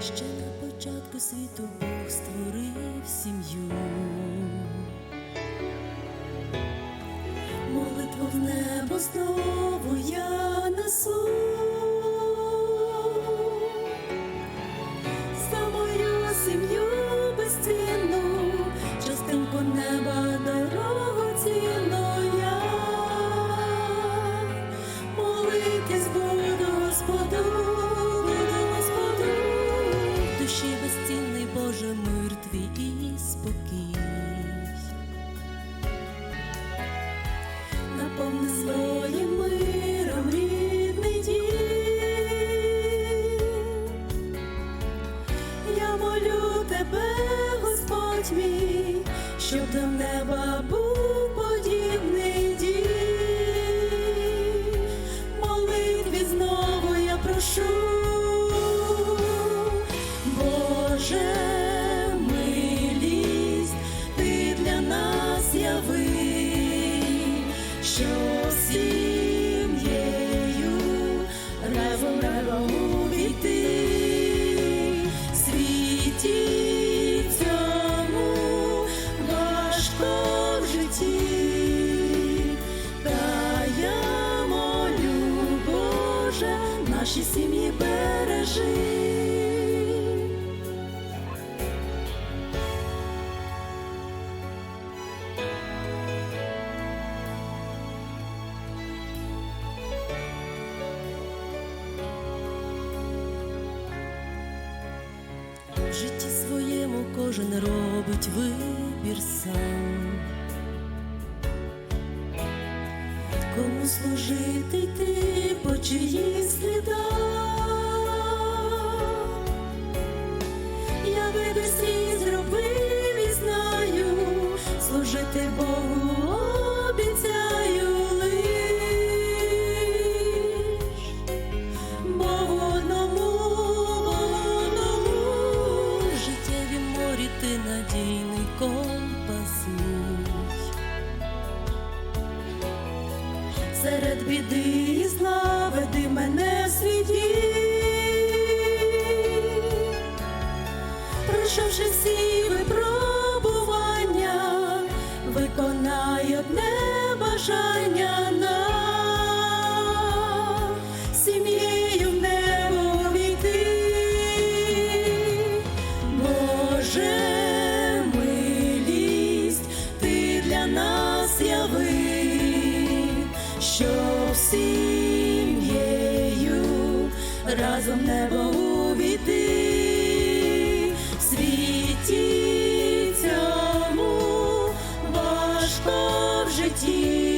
Ще на початку світу Бог створив сім'ю. Молитву в небо знову я несу. Своїм миром рідний дім. Я молю тебе, Господь мій, щоб до неба був подібний дім. Молитві знову я прошу, Боже, наші сім'ї бережи. В житті своєму кожен робить вибір сам. Кому служити йти по чиїх слідах? Я вибір свій зробив і знаю, служити Богу обіцяю лиш. Богу одному, Богу одному, в життєві морі ти надійний компас Серед біди і зла веди мене дім. Пройшовши всі випробування, виконай одне бажання разом в небо увійти світі цьому важко в житті.